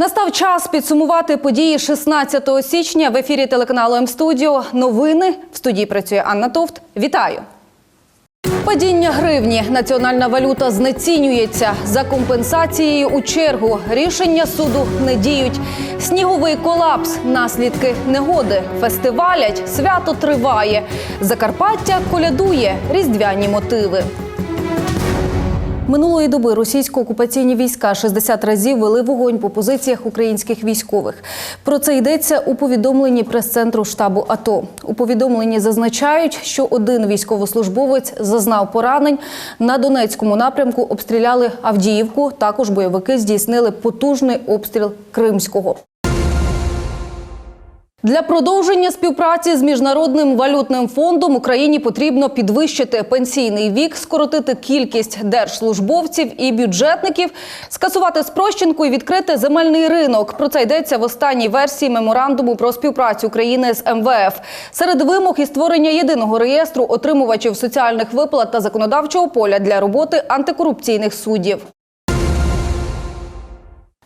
Настав час підсумувати події 16 січня в ефірі телеканалу М-студіо. Новини в студії працює Анна Товт. Вітаю. Падіння гривні. Національна валюта знецінюється. За компенсацією у чергу. Рішення суду не діють. Сніговий колапс. Наслідки негоди. Фестивалять. Свято триває. Закарпаття колядує. Різдвяні мотиви. Минулої доби російсько-окупаційні війська 60 разів вели вогонь по позиціях українських військових. Про це йдеться у повідомленні прес-центру штабу АТО. У повідомленні зазначають, що один військовослужбовець зазнав поранень. На Донецькому напрямку обстріляли Авдіївку. Також бойовики здійснили потужний обстріл Кримського. Для продовження співпраці з міжнародним валютним фондом Україні потрібно підвищити пенсійний вік, скоротити кількість держслужбовців і бюджетників, скасувати спрощенку і відкрити земельний ринок. Про це йдеться в останній версії меморандуму про співпрацю України з МВФ. Серед вимог і створення єдиного реєстру отримувачів соціальних виплат та законодавчого поля для роботи антикорупційних суддів.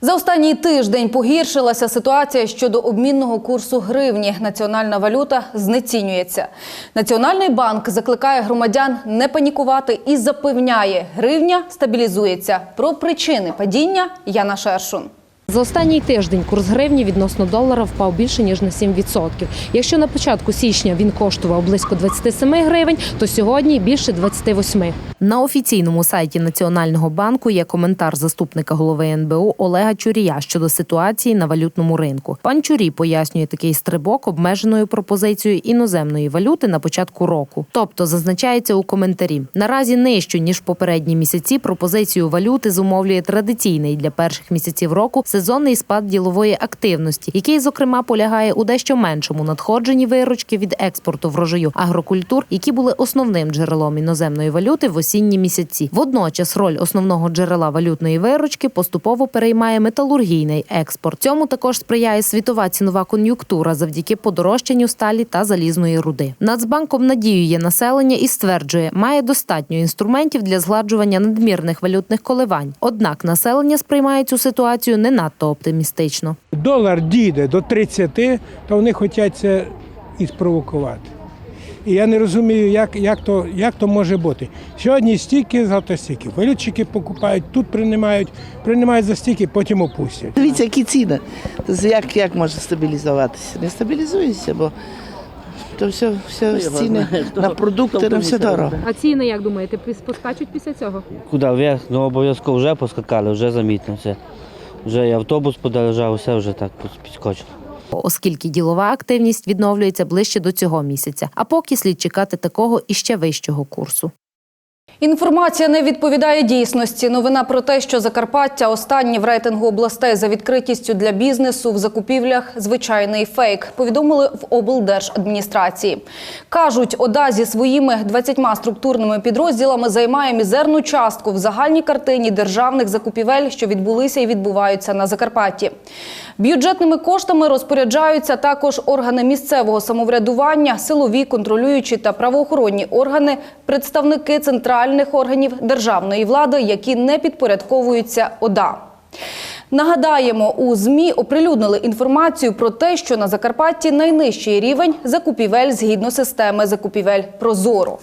За останній тиждень погіршилася ситуація щодо обмінного курсу гривні. Національна валюта знецінюється. Національний банк закликає громадян не панікувати і запевняє, гривня стабілізується. Про причини падіння Яна Шершун. За останній тиждень курс гривні відносно долара впав більше ніж на 7%. Якщо на початку січня він коштував близько 27 гривень, то сьогодні більше 28. На офіційному сайті Національного банку є коментар заступника голови НБУ Олега Чурія щодо ситуації на валютному ринку. Пан Чурій пояснює такий стрибок обмеженою пропозицією іноземної валюти на початку року. Тобто зазначається у коментарі наразі нижчу ніж попередні місяці. Пропозицію валюти зумовлює традиційний для перших місяців року сезонний спад ділової активності, який зокрема полягає у дещо меншому надходженні виручки від експорту врожаю агрокультур, які були основним джерелом іноземної валюти в осінні місяці. Водночас роль основного джерела валютної виручки поступово переймає металургійний експорт. Цьому також сприяє світова цінова кон'юнктура завдяки подорожчанню сталі та залізної руди. Нацбанком надіює населення і стверджує, має достатньо інструментів для згладжування надмірних валютних коливань. Однак населення сприймає цю ситуацію не надто оптимістично. долар дійде до 30, то вони хочуть це і спровокувати. І я не розумію, як, як, то, як то може бути. Сьогодні стільки, завтра стільки. Валютчики покупають, тут приймають, приймають за стільки, потім опустять. Дивіться, які ціни. Тобто Як, як може стабілізуватися? Не стабілізується, бо то все, все ціни на продукти, на все дорого. А ціни, як думаєте, поскачуть після цього? Куди вверх? Ну обов'язково вже поскакали, вже замітно все. Вже і автобус подорожав, все вже так підскочило. Оскільки ділова активність відновлюється ближче до цього місяця, а поки слід чекати такого і ще вищого курсу. Інформація не відповідає дійсності. Новина про те, що Закарпаття останні в рейтингу областей за відкритістю для бізнесу в закупівлях звичайний фейк. Повідомили в облдержадміністрації. Кажуть, ОДА зі своїми 20 структурними підрозділами займає мізерну частку в загальній картині державних закупівель, що відбулися і відбуваються на Закарпатті. Бюджетними коштами розпоряджаються також органи місцевого самоврядування, силові, контролюючі та правоохоронні органи, представники центральних органів державної влади, які не підпорядковуються ОДА. Нагадаємо, у ЗМІ оприлюднили інформацію про те, що на Закарпатті найнижчий рівень закупівель згідно системи закупівель Прозоро.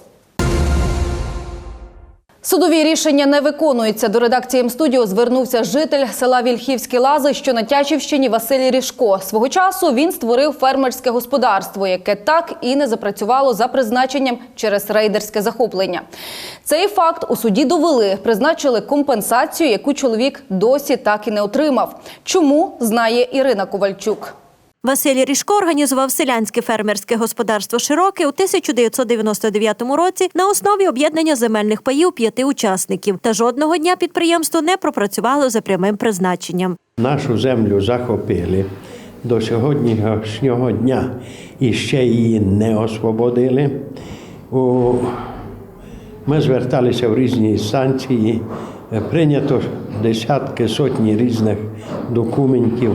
Судові рішення не виконуються. До редакції М-студіо звернувся житель села Вільхівські Лази, що на Тячівщині Василій Ріжко. Свого часу він створив фермерське господарство, яке так і не запрацювало за призначенням через рейдерське захоплення. Цей факт у суді довели, призначили компенсацію, яку чоловік досі так і не отримав. Чому знає Ірина Ковальчук. Василь Ріжко організував селянське фермерське господарство Широке у 1999 році на основі об'єднання земельних паїв п'яти учасників. Та жодного дня підприємство не пропрацювало за прямим призначенням. Нашу землю захопили до сьогоднішнього дня і ще її не освободили. Ми зверталися в різні інстанції, прийнято десятки, сотні різних документів.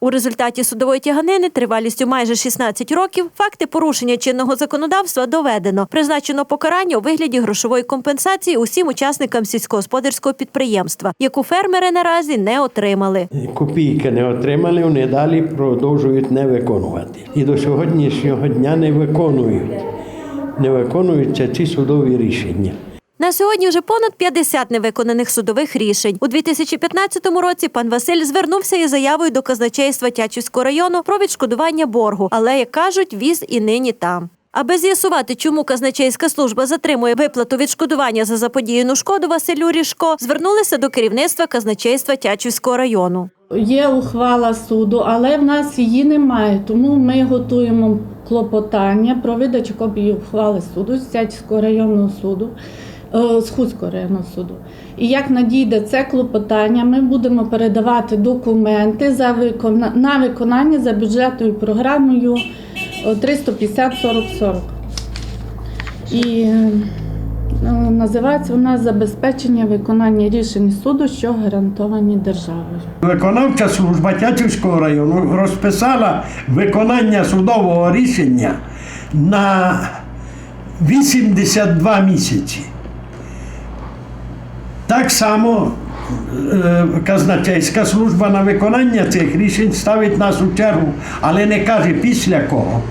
У результаті судової тяганини тривалістю майже 16 років факти порушення чинного законодавства доведено. Призначено покарання у вигляді грошової компенсації усім учасникам сільськогосподарського підприємства, яку фермери наразі не отримали. Копійки не отримали, вони далі продовжують не виконувати. І до сьогоднішнього дня не виконують. Не виконуються ці судові рішення. На сьогодні вже понад 50 невиконаних судових рішень. У 2015 році пан Василь звернувся із заявою до казначейства Тячівського району про відшкодування боргу, але як кажуть, віз і нині там. Аби з'ясувати, чому казначейська служба затримує виплату відшкодування за заподіяну шкоду Василю Ріжко, звернулися до керівництва казначейства Тячівського району. Є ухвала суду, але в нас її немає. Тому ми готуємо клопотання про видачу копії ухвали суду з Сячського районного суду, з Хуцького районного суду. І як надійде це клопотання, ми будемо передавати документи за викона... на виконання за бюджетною програмою е, 350 40 40. І е, називається вона забезпечення виконання рішень суду, що гарантовані державою. Виконавча служба Тячівського району розписала виконання судового рішення на 82 місяці. Так само е, казначейська служба на виконання цих рішень ставить нас у чергу, але не каже після кого.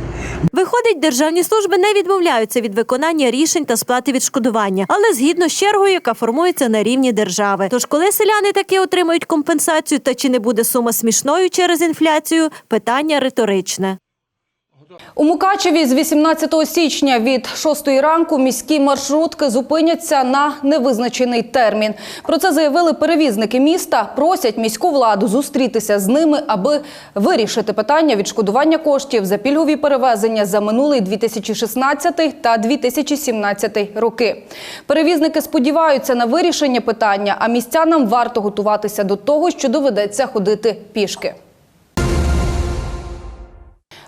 Виходить, державні служби не відмовляються від виконання рішень та сплати відшкодування, але згідно з чергою, яка формується на рівні держави. Тож, коли селяни таки отримають компенсацію, та чи не буде сума смішною через інфляцію, питання риторичне. У Мукачеві з 18 січня від 6 ранку міські маршрутки зупиняться на невизначений термін. Про це заявили перевізники міста. Просять міську владу зустрітися з ними, аби вирішити питання відшкодування коштів за пільгові перевезення за минулий 2016 та 2017 роки. Перевізники сподіваються на вирішення питання, а містянам варто готуватися до того, що доведеться ходити пішки.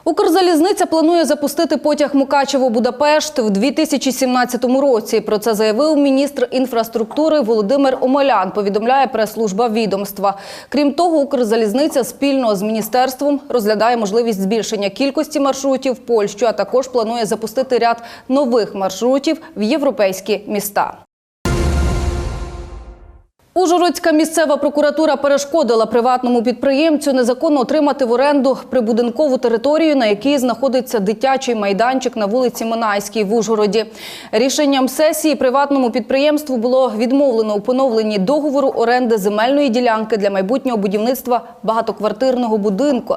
Укрзалізниця планує запустити потяг Мукачево-Будапешт в 2017 році. Про це заявив міністр інфраструктури Володимир Омелян. Повідомляє прес-служба відомства. Крім того, Укрзалізниця спільно з міністерством розглядає можливість збільшення кількості маршрутів в Польщу, а також планує запустити ряд нових маршрутів в європейські міста. Ужгородська місцева прокуратура перешкодила приватному підприємцю незаконно отримати в оренду прибудинкову територію, на якій знаходиться дитячий майданчик на вулиці Минайській в Ужгороді. Рішенням сесії приватному підприємству було відмовлено у поновленні договору оренди земельної ділянки для майбутнього будівництва багатоквартирного будинку.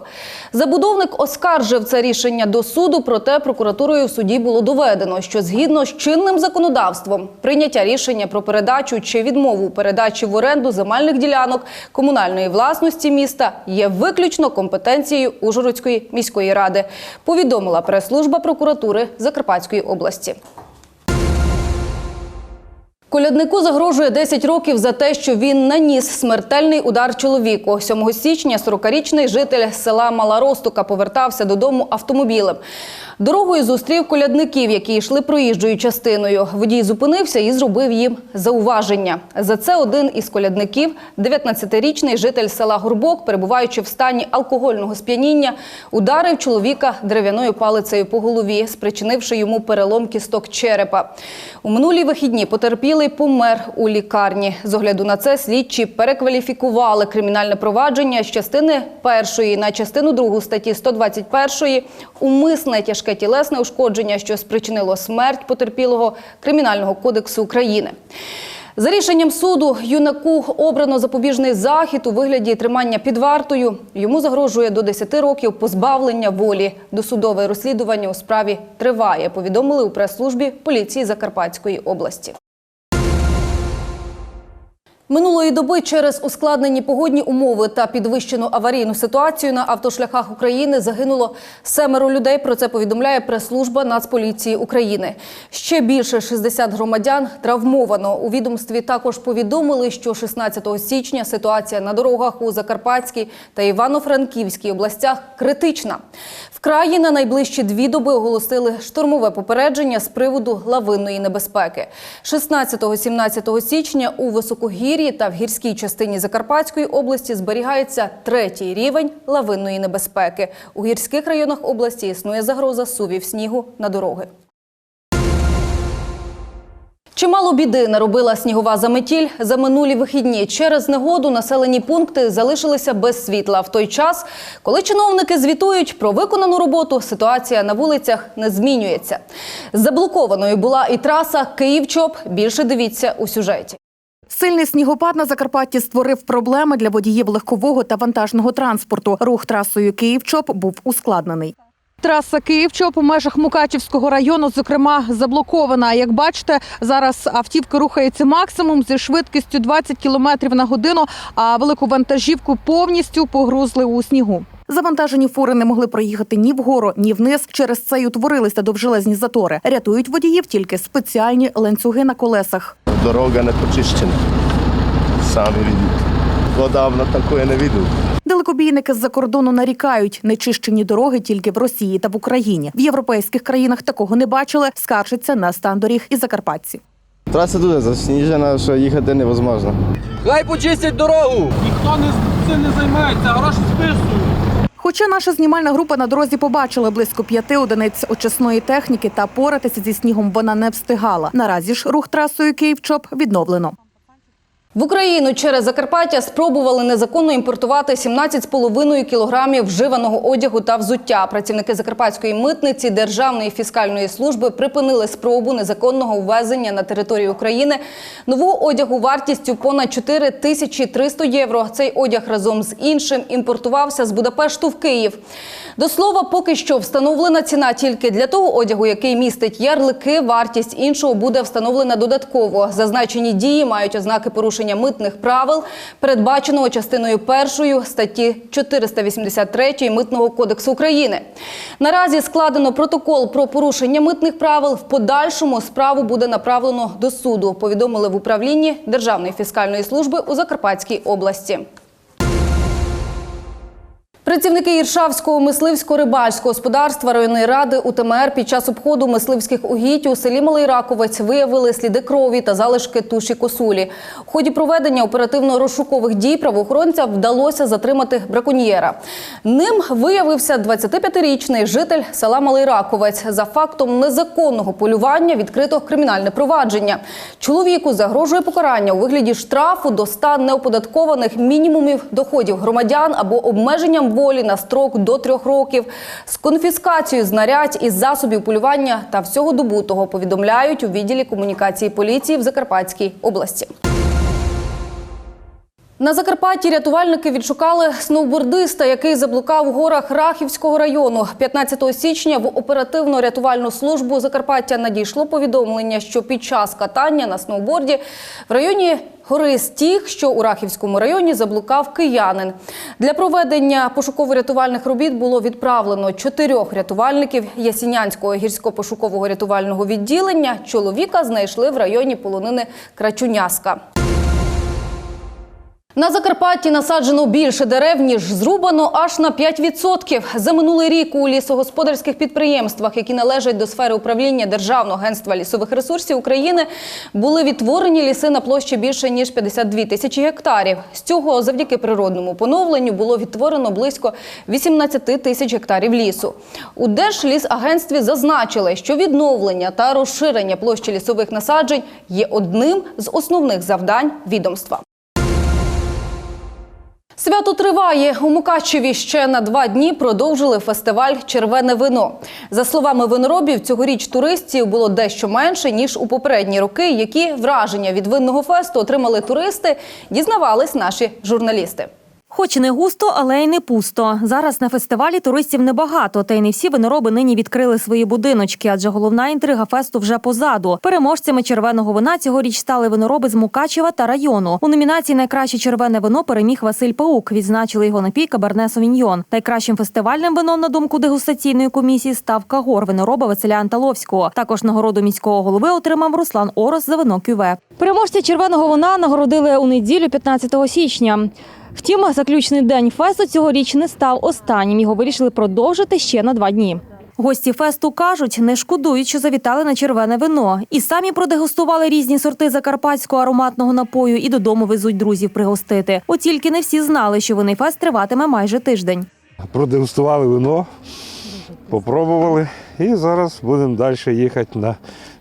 Забудовник оскаржив це рішення до суду, проте прокуратурою в суді було доведено, що згідно з чинним законодавством прийняття рішення про передачу чи відмову передачі в оренду земельних ділянок комунальної власності міста є виключно компетенцією Ужгородської міської ради, повідомила прес-служба прокуратури Закарпатської області. Коляднику загрожує 10 років за те, що він наніс смертельний удар чоловіку. 7 січня 40-річний житель села Мала Ростука повертався додому автомобілем. Дорогою зустрів колядників, які йшли проїжджою частиною. Водій зупинився і зробив їм зауваження. За це один із колядників, 19-річний житель села Горбок, перебуваючи в стані алкогольного сп'яніння, ударив чоловіка дерев'яною палицею по голові, спричинивши йому перелом кісток черепа. У минулі вихідні потерпілий помер у лікарні. З огляду на це слідчі перекваліфікували кримінальне провадження з частини першої на частину другу статті 121 умисне тяжке тілесне ушкодження, що спричинило смерть потерпілого Кримінального кодексу України. За рішенням суду юнаку обрано запобіжний захід у вигляді тримання під вартою. Йому загрожує до 10 років позбавлення волі. Досудове розслідування у справі триває. Повідомили у прес-службі поліції Закарпатської області. Минулої доби через ускладнені погодні умови та підвищену аварійну ситуацію на автошляхах України загинуло семеро людей. Про це повідомляє прес-служба Нацполіції України. Ще більше 60 громадян травмовано. У відомстві також повідомили, що 16 січня ситуація на дорогах у Закарпатській та Івано-Франківській областях критична. В краї на найближчі дві доби оголосили штурмове попередження з приводу лавинної небезпеки. 16-17 січня у Високогір'ї та в гірській частині Закарпатської області зберігається третій рівень лавинної небезпеки. У гірських районах області існує загроза сувів снігу на дороги. Чимало біди наробила снігова заметіль за минулі вихідні. Через негоду населені пункти залишилися без світла. В той час, коли чиновники звітують про виконану роботу, ситуація на вулицях не змінюється. Заблокованою була і траса Київ-Чоп. Більше дивіться у сюжеті. Сильний снігопад на Закарпатті створив проблеми для водіїв легкового та вантажного транспорту. Рух трасою Київ-Чоп був ускладнений. Траса Київ-Чоп у межах Мукачівського району, зокрема, заблокована. Як бачите, зараз автівка рухається максимум зі швидкістю 20 км на годину, а велику вантажівку повністю погрузли у снігу. Завантажені фури не могли проїхати ні вгору, ні вниз. Через це й утворилися довжелезні затори. Рятують водіїв тільки спеціальні ланцюги на колесах. Дорога не почищена. Самі видите. Подавно такое не видел. Далекобійники з-за кордону нарікають нечищені дороги тільки в Росії та в Україні. В європейських країнах такого не бачили. Скаржаться на стан доріг і закарпатці. Траса дуже засніжена, що їхати невозможно. Хай почистять дорогу! Ніхто не цим не займається, гроші списують. Хоча наша знімальна група на дорозі побачила близько п'яти одиниць очисної техніки та поратися зі снігом вона не встигала. Наразі ж рух трасою Київ-Чоп відновлено. В Україну через Закарпаття спробували незаконно імпортувати 17,5 кілограмів вживаного одягу та взуття. Працівники Закарпатської митниці Державної фіскальної служби припинили спробу незаконного ввезення на територію України нового одягу вартістю понад 4 тисячі 300 євро. Цей одяг разом з іншим імпортувався з Будапешту в Київ. До слова, поки що встановлена ціна тільки для того одягу, який містить ярлики. Вартість іншого буде встановлена додатково. Зазначені дії мають ознаки порушення митних правил, передбаченого частиною першою статті 483 Митного кодексу України. Наразі складено протокол про порушення митних правил. В подальшому справу буде направлено до суду. Повідомили в управлінні Державної фіскальної служби у Закарпатській області. Працівники Іршавського мисливсько-рибальського господарства районної ради УТМР під час обходу мисливських угідь у селі Малий Раковець виявили сліди крові та залишки туші косулі. У ході проведення оперативно-розшукових дій правоохоронцям вдалося затримати браконьєра. Ним виявився 25-річний житель села Малий Раковець. За фактом незаконного полювання відкрито кримінальне провадження. Чоловіку загрожує покарання у вигляді штрафу до 100 неоподаткованих мінімумів доходів громадян або обмеженням волі на строк до трьох років з конфіскацією знарядь із засобів полювання та всього добутого повідомляють у відділі комунікації поліції в Закарпатській області. На Закарпатті рятувальники відшукали сноубордиста, який заблукав у горах Рахівського району. 15 січня в оперативно-рятувальну службу Закарпаття надійшло повідомлення, що під час катання на сноуборді в районі гори Стіг, що у Рахівському районі, заблукав киянин. Для проведення пошуково-рятувальних робіт було відправлено чотирьох рятувальників Ясінянського гірсько-пошукового рятувального відділення. Чоловіка знайшли в районі полонини Крачуняска. На Закарпатті насаджено більше дерев, ніж зрубано аж на 5%. За минулий рік у лісогосподарських підприємствах, які належать до сфери управління Державного агентства лісових ресурсів України, були відтворені ліси на площі більше ніж 52 тисячі гектарів. З цього завдяки природному поновленню було відтворено близько 18 тисяч гектарів лісу. У Держлісагентстві зазначили, що відновлення та розширення площі лісових насаджень є одним з основних завдань відомства. Свято триває. У Мукачеві ще на два дні продовжили фестиваль Червене вино. За словами виноробів, цьогоріч туристів було дещо менше ніж у попередні роки. Які враження від винного фесту отримали туристи, дізнавались наші журналісти. Хоч не густо, але й не пусто. Зараз на фестивалі туристів небагато, та й не всі винороби нині відкрили свої будиночки, адже головна інтрига фесту вже позаду. Переможцями червоного вина цьогоріч стали винороби з Мукачева та району. У номінації Найкраще червене вино переміг Василь Паук. Відзначили його напій Каберне Совіньйон. Найкращим фестивальним вином на думку дегустаційної комісії став Кагор винороба Василя Анталовського. Також нагороду міського голови отримав Руслан Орос за вино Кюве. Переможця червоного вина нагородили у неділю 15 січня. Втім, заключний день фесту цьогоріч не став останнім. Його вирішили продовжити ще на два дні. Гості фесту кажуть, не шкодують, що завітали на червене вино. І самі продегустували різні сорти закарпатського ароматного напою і додому везуть друзів пригостити. От тільки не всі знали, що винний фест триватиме майже тиждень. продегустували вино, попробували і зараз будемо далі їхати на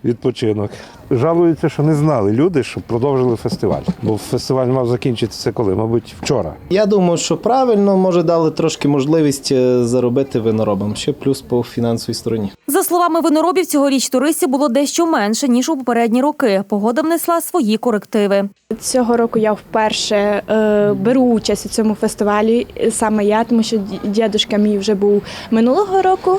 відпочинок. Жалуються, що не знали люди, що продовжили фестиваль. Бо фестиваль мав закінчитися коли? Мабуть, вчора. Я думаю, що правильно, може дали трошки можливість е, заробити виноробам, ще плюс по фінансовій стороні. За словами виноробів, цьогоріч туристів було дещо менше ніж у попередні роки. Погода внесла свої корективи. Цього року я вперше е, беру участь у цьому фестивалі, е, саме я, тому що ді- дідушка мій вже був минулого року.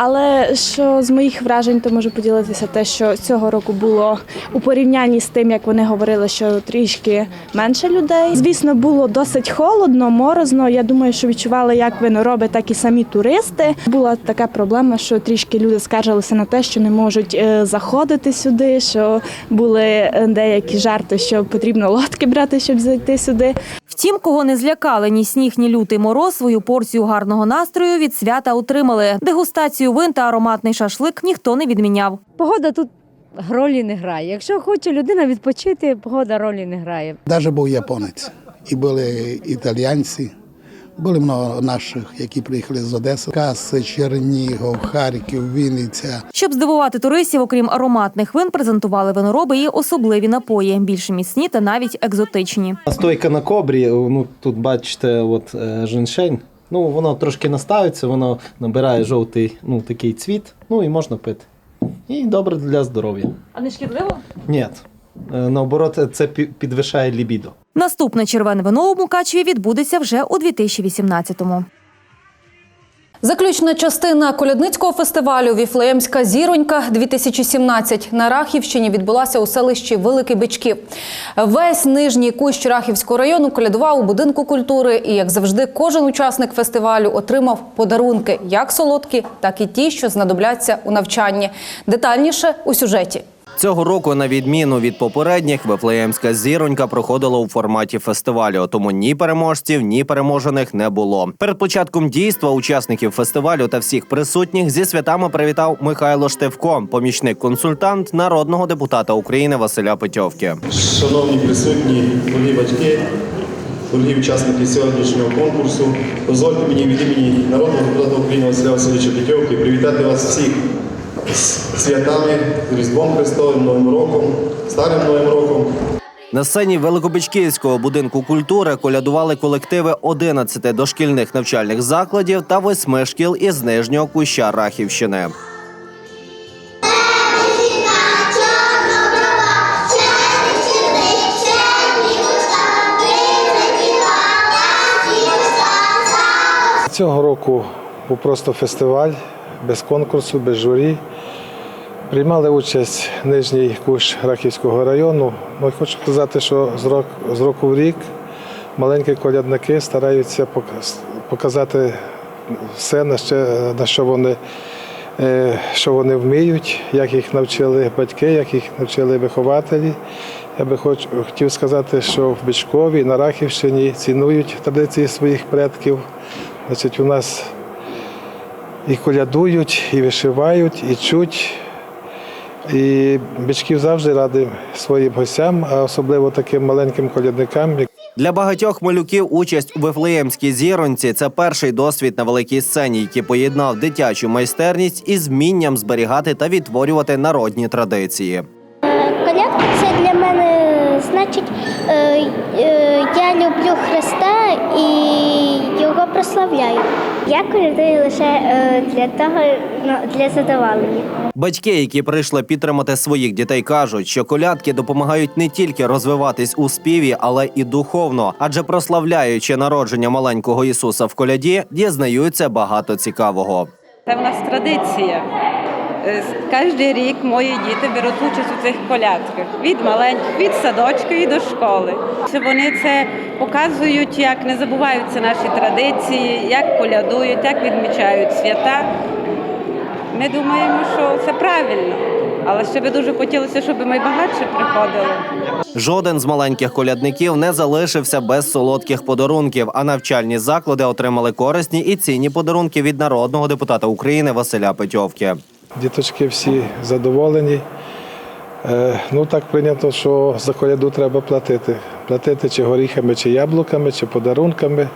Але що з моїх вражень, то можу поділитися те, що цього року було у порівнянні з тим, як вони говорили, що трішки менше людей. Звісно, було досить холодно, морозно. Я думаю, що відчували як винороби, так і самі туристи. Була така проблема, що трішки люди скаржилися на те, що не можуть е, заходити сюди, що були е, деякі жарти, що потрібно лодки брати, щоб зайти сюди. Втім, кого не злякали ні сніг, ні лютий мороз, свою порцію гарного настрою від свята отримали. Дегустацію вин та ароматний шашлик ніхто не відміняв. Погода тут ролі не грає. Якщо хоче людина відпочити, погода ролі не грає. Навіть був японець, і були італійці, були много наших, які приїхали з Одеси, Каси, Чернігов, Харків, Вінниця. Щоб здивувати туристів, окрім ароматних вин, презентували винороби і особливі напої, більш міцні та навіть екзотичні. Стойка на кобрі, ну тут бачите, от е, женьшень. Ну, воно трошки наставиться, воно набирає жовтий ну, такий цвіт, ну і можна пити. І добре для здоров'я. А не шкідливо? Ні. Е, Наоборот, це пі- підвищає лібідо. Наступне червене вино у Мукачеві відбудеться вже у 2018-му. Заключна частина колядницького фестивалю Віфлеємська зіронька 2017 на Рахівщині відбулася у селищі Великий Бичків. Весь нижній кущ Рахівського району колядував у будинку культури. І, як завжди, кожен учасник фестивалю отримав подарунки, як солодкі, так і ті, що знадобляться у навчанні. Детальніше у сюжеті. Цього року, на відміну від попередніх, Вифлеємська зіронька проходила у форматі фестивалю, тому ні переможців, ні переможених не було. Перед початком дійства учасників фестивалю та всіх присутніх зі святами привітав Михайло Штевко, помічник консультант народного депутата України Василя Петьовки. Шановні присутні, дорогі батьки, дорогі учасники сьогоднішнього конкурсу, дозвольте мені від імені народного депутата України Василя Васильовича Петьовки привітати вас всіх святами, з Різдвом Христовим, Новим роком, Старим Новим роком. На сцені Великобичківського будинку культури колядували колективи 11 дошкільних навчальних закладів та восьми шкіл із нижнього куща Рахівщини. Цього року був просто фестиваль без конкурсу, без журі. Приймали участь нижній кущ Рахівського району. Ну, хочу сказати, що з року, в рік маленькі колядники стараються показати все, на що, на що вони, е, що вони вміють, як їх навчили батьки, як їх навчили вихователі. Я би хоч, хотів сказати, що в Бичкові, на Рахівщині цінують традиції своїх предків. Значить, у нас і колядують, і вишивають, і чуть. І Бичків завжди радий своїм гостям, а особливо таким маленьким колядникам. Для багатьох малюків участь у Вифлеємській зіронці це перший досвід на великій сцені, який поєднав дитячу майстерність із вмінням зберігати та відтворювати народні традиції. Колядка це для мене значить, е, е, я люблю Христа і його прославляю. Я колядую лише е, для того, ну, для задоволення. Батьки, які прийшли підтримати своїх дітей, кажуть, що колядки допомагають не тільки розвиватись у співі, але і духовно, адже прославляючи народження маленького Ісуса в коляді, дізнаються багато цікавого. Це в нас традиція. Е, Кожен рік мої діти беруть участь у цих колядках від маленьких, від садочка і до школи. Вони це показують, як не забуваються наші традиції, як колядують, як відмічають свята. Ми думаємо, що це правильно. Але ще би дуже хотілося, щоб найбагатше приходило. Жоден з маленьких колядників не залишився без солодких подарунків, а навчальні заклади отримали корисні і цінні подарунки від народного депутата України Василя Петьовки. Діточки всі задоволені. Е, ну так прийнято, що за коляду треба платити. Платити чи горіхами, чи яблуками, чи подарунками.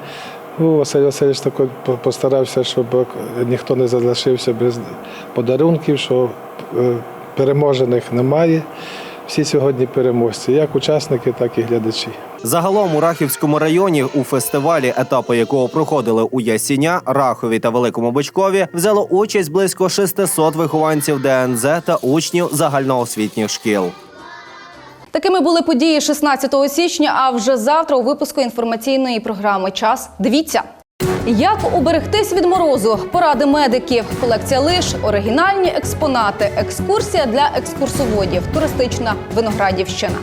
Ну, Василь Васильович також постарався, щоб ніхто не залишився без подарунків, що е, переможених немає. Всі сьогодні переможці, як учасники, так і глядачі. Загалом у Рахівському районі у фестивалі, етапи якого проходили у Ясіня, Рахові та Великому Бичкові, взяло участь близько 600 вихованців ДНЗ та учнів загальноосвітніх шкіл. Такими були події 16 січня. А вже завтра у випуску інформаційної програми Час. Дивіться. Як уберегтись від морозу? Поради медиків, колекція лиш, оригінальні експонати, екскурсія для екскурсоводів, туристична виноградівщина.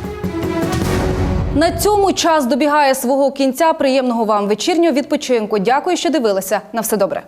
На цьому час добігає свого кінця. Приємного вам вечірнього відпочинку. Дякую, що дивилися. На все добре.